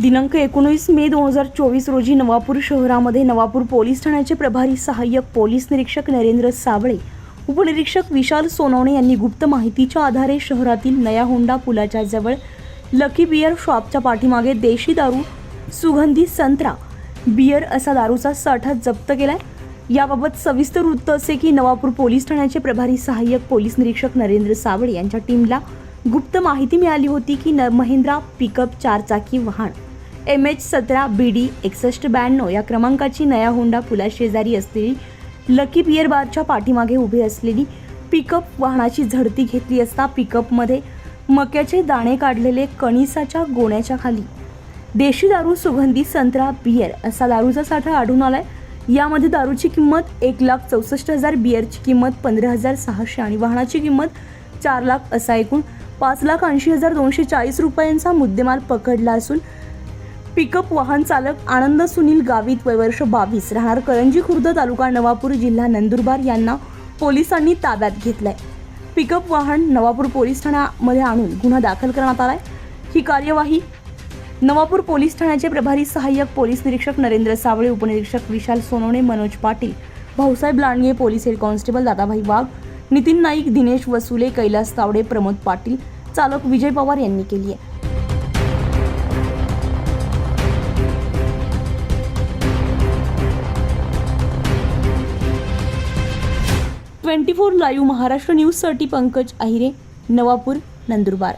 दिनांक एकोणीस मे दोन हजार चोवीस रोजी नवापूर शहरामध्ये नवापूर पोलीस ठाण्याचे प्रभारी सहाय्यक पोलीस निरीक्षक नरेंद्र साबळे उपनिरीक्षक विशाल सोनवणे यांनी गुप्त माहितीच्या आधारे शहरातील नया होंडा पुलाच्या जवळ लकी बियर शॉपच्या पाठीमागे देशी दारू सुगंधी संत्रा बियर असा दारूचा साठा जप्त केलाय. याबाबत सविस्तर वृत्त असे की नवापूर पोलीस ठाण्याचे प्रभारी सहाय्यक पोलीस निरीक्षक नरेंद्र साबळे यांच्या टीमला गुप्त माहिती मिळाली होती की न महिंद्रा पिकअप चारचाकी वाहन एम एच सतरा बी डी एकसष्ट ब्याण्णव या क्रमांकाची नया होंडा पुलाशेजारी असलेली लकी बियर बारच्या पाठीमागे उभी असलेली पिकअप वाहनाची झडती घेतली असता पिकअपमध्ये मक्याचे दाणे काढलेले कणिसाच्या गोण्याच्या खाली. देशी दारू सुगंधी संत्रा बियर असा दारूचा साठा आढळून आलाय. यामध्ये दारूची किंमत एक लाख चौसष्ट हजार बियरची किंमत पंधरा हजार सहाशे आणि वाहनाची किंमत चार लाख असा एकूण पाच लाख ऐंशी हजार दोनशे चाळीस रुपयांचा मुद्देमाल पकडला असून पिकअप वाहन चालक आनंद सुनील गावित वयवर्ष बावीस राहणार करंजी खुर्द तालुका नवापूर जिल्हा नंदुरबार यांना पोलिसांनी ताब्यात घेतलंय. पिकअप वाहन नवापूर पोलीस ठाण्यामध्ये आणून गुन्हा दाखल करण्यात आलाय. ही कार्यवाही नवापूर पोलीस ठाण्याचे प्रभारी सहाय्यक पोलीस निरीक्षक नरेंद्र सावळे उपनिरीक्षक Vishal Sonawane Manoj Patil Bhausaheb Landge police head constable Dadabhai Wagh Nitin Naik Dinesh Vasule Kailas Tawde Pramod Patil चालक विजय पवार यांनी केली आहे. ट्वेंटी फोर लाईव्ह महाराष्ट्र न्यूजसाठी पंकज अहिरे नवापूर नंदुरबार.